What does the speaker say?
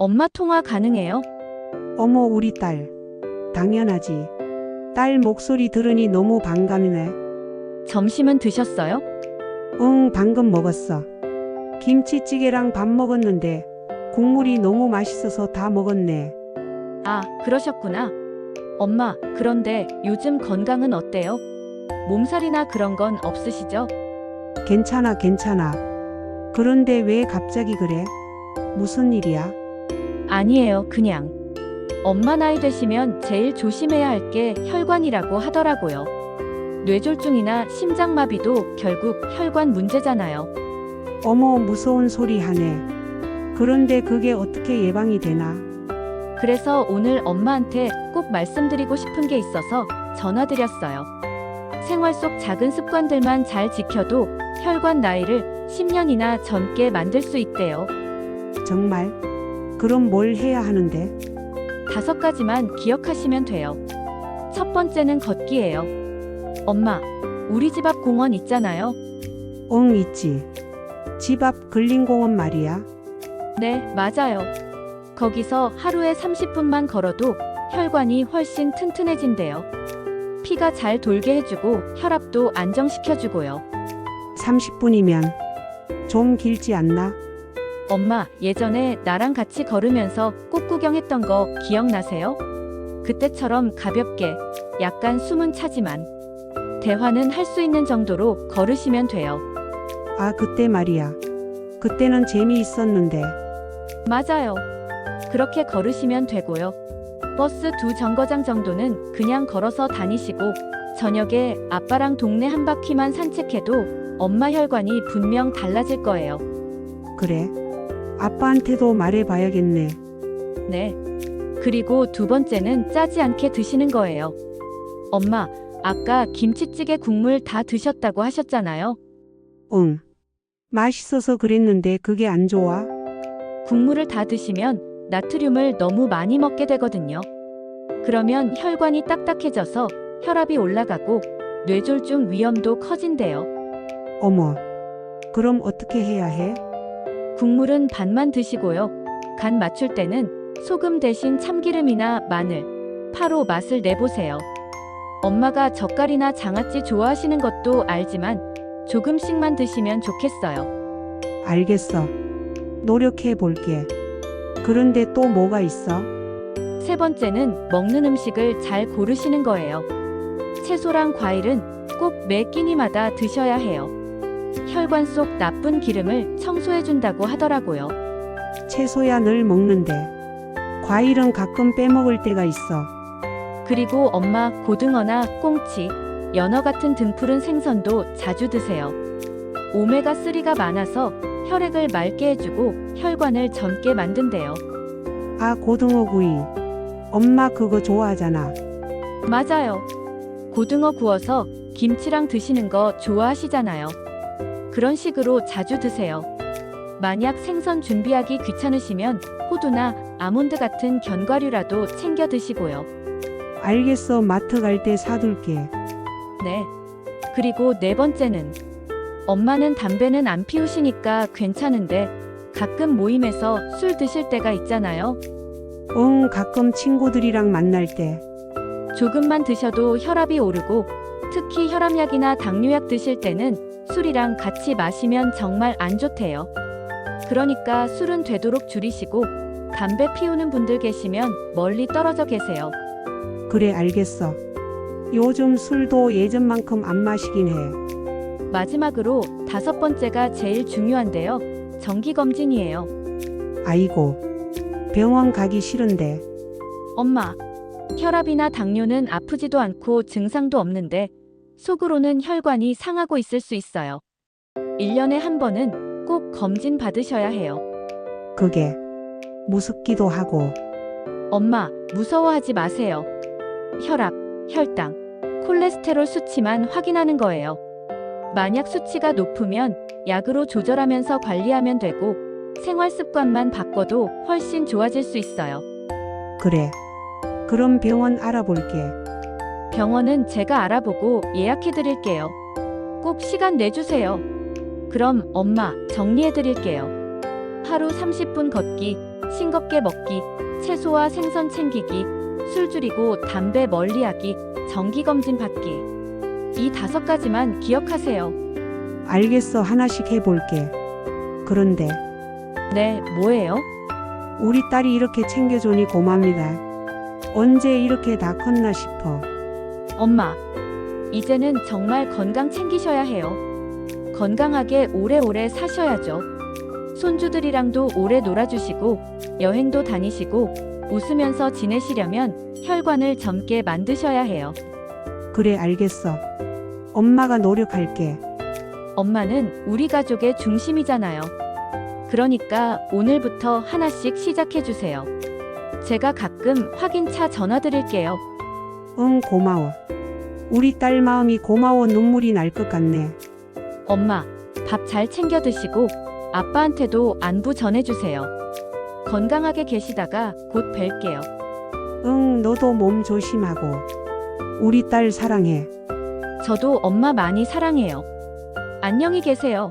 엄마 통화 가능해요? 어머, 우리 딸. 당연하지. 딸 목소리 들으니 너무 반갑네. 점심은 드셨어요? 응, 방금 먹었어. 김치찌개랑 밥 먹었는데 국물이 너무 맛있어서 다 먹었네. 아, 그러셨구나. 엄마, 그런데 요즘 건강은 어때요? 몸살이나 그런 건 없으시죠? 괜찮아, 괜찮아. 그런데 왜 갑자기 그래? 무슨 일이야? 아니에요, 그냥. 엄마 나이 되시면 제일 조심해야 할 게 혈관이라고 하더라고요. 뇌졸중이나 심장마비도 결국 혈관 문제잖아요. 어머, 무서운 소리 하네. 그런데 그게 어떻게 예방이 되나? 그래서 오늘 엄마한테 꼭 말씀드리고 싶은 게 있어서 전화드렸어요. 생활 속 작은 습관들만 잘 지켜도 혈관 나이를 10년이나 젊게 만들 수 있대요. 정말? 그럼 뭘 해야 하는데? 다섯 가지만 기억하시면 돼요. 첫 번째는 걷기예요. 엄마, 우리 집 앞 공원 있잖아요. 응, 있지. 집 앞 근린공원 말이야. 네, 맞아요. 거기서 하루에 30분만 걸어도 혈관이 훨씬 튼튼해진대요. 피가 잘 돌게 해주고 혈압도 안정시켜주고요. 30분이면 좀 길지 않나? 엄마, 예전에 나랑 같이 걸으면서 꽃 구경했던 거 기억나세요? 그때처럼 가볍게, 약간 숨은 차지만, 대화는 할 수 있는 정도로 걸으시면 돼요. 아, 그때 말이야. 그때는 재미있었는데. 맞아요. 그렇게 걸으시면 되고요. 버스 두 정거장 정도는 그냥 걸어서 다니시고, 저녁에 아빠랑 동네 한 바퀴만 산책해도 엄마 혈관이 분명 달라질 거예요. 그래. 아빠한테도 말해봐야겠네. 네. 그리고 두 번째는 짜지 않게 드시는 거예요. 엄마, 아까 김치찌개 국물 다 드셨다고 하셨잖아요. 응. 맛있어서 그랬는데 그게 안 좋아? 국물을 다 드시면 나트륨을 너무 많이 먹게 되거든요. 그러면 혈관이 딱딱해져서 혈압이 올라가고 뇌졸중 위험도 커진대요. 어머. 그럼 어떻게 해야 해? 국물은 반만 드시고요. 간 맞출 때는 소금 대신 참기름이나 마늘, 파로 맛을 내보세요. 엄마가 젓갈이나 장아찌 좋아하시는 것도 알지만 조금씩만 드시면 좋겠어요. 알겠어. 노력해 볼게. 그런데 또 뭐가 있어? 세 번째는 먹는 음식을 잘 고르시는 거예요. 채소랑 과일은 꼭 매 끼니마다 드셔야 해요. 혈관 속 나쁜 기름을 청소해준다고 하더라고요. 채소야 늘 먹는데. 과일은 가끔 빼먹을 때가 있어. 그리고 엄마 고등어나 꽁치, 연어 같은 등푸른 생선도 자주 드세요. 오메가3가 많아서 혈액을 맑게 해주고 혈관을 젊게 만든대요. 아, 고등어 구이. 엄마 그거 좋아하잖아. 맞아요. 고등어 구워서 김치랑 드시는 거 좋아하시잖아요. 그런 식으로 자주 드세요. 만약 생선 준비하기 귀찮으시면 호두나 아몬드 같은 견과류라도 챙겨 드시고요. 알겠어. 마트 갈 때 사둘게. 네. 그리고 네 번째는 엄마는 담배는 안 피우시니까 괜찮은데 가끔 모임에서 술 드실 때가 있잖아요. 응, 가끔 친구들이랑 만날 때. 조금만 드셔도 혈압이 오르고 특히 혈압약이나 당뇨약 드실 때는 술이랑 같이 마시면 정말 안 좋대요. 그러니까 술은 되도록 줄이시고 담배 피우는 분들 계시면 멀리 떨어져 계세요. 그래, 알겠어. 요즘 술도 예전만큼 안 마시긴 해. 마지막으로 다섯 번째가 제일 중요한데요. 정기검진이에요. 아이고. 병원 가기 싫은데. 엄마, 혈압이나 당뇨는 아프지도 않고 증상도 없는데 속으로는 혈관이 상하고 있을 수 있어요. 1년에 한 번은 꼭 검진 받으셔야 해요. 그게 무섭기도 하고. 엄마, 무서워하지 마세요. 혈압, 혈당, 콜레스테롤 수치만 확인하는 거예요. 만약 수치가 높으면 약으로 조절하면서 관리하면 되고 생활 습관만 바꿔도 훨씬 좋아질 수 있어요. 그래. 그럼 병원 알아볼게. 병원은 제가 알아보고 예약해 드릴게요. 꼭 시간 내주세요. 그럼 엄마 정리해 드릴게요. 하루 30분 걷기, 싱겁게 먹기, 채소와 생선 챙기기, 술 줄이고 담배 멀리하기, 정기검진 받기. 이 다섯 가지만 기억하세요. 알겠어. 하나씩 해볼게. 그런데 네, 뭐예요? 우리 딸이 이렇게 챙겨주니 고맙니다. 언제 이렇게 다 컸나 싶어. 엄마, 이제는 정말 건강 챙기셔야 해요. 건강하게 오래오래 사셔야죠. 손주들이랑도 오래 놀아주시고, 여행도 다니시고, 웃으면서 지내시려면 혈관을 젊게 만드셔야 해요. 그래, 알겠어. 엄마가 노력할게. 엄마는 우리 가족의 중심이잖아요. 그러니까 오늘부터 하나씩 시작해주세요. 제가 가끔 확인차 전화 드릴게요. 응, 고마워. 우리 딸 마음이 고마워 눈물이 날 것 같네. 엄마, 밥 잘 챙겨 드시고 아빠한테도 안부 전해주세요. 건강하게 계시다가 곧 뵐게요. 응, 너도 몸 조심하고. 우리 딸 사랑해. 저도 엄마 많이 사랑해요. 안녕히 계세요.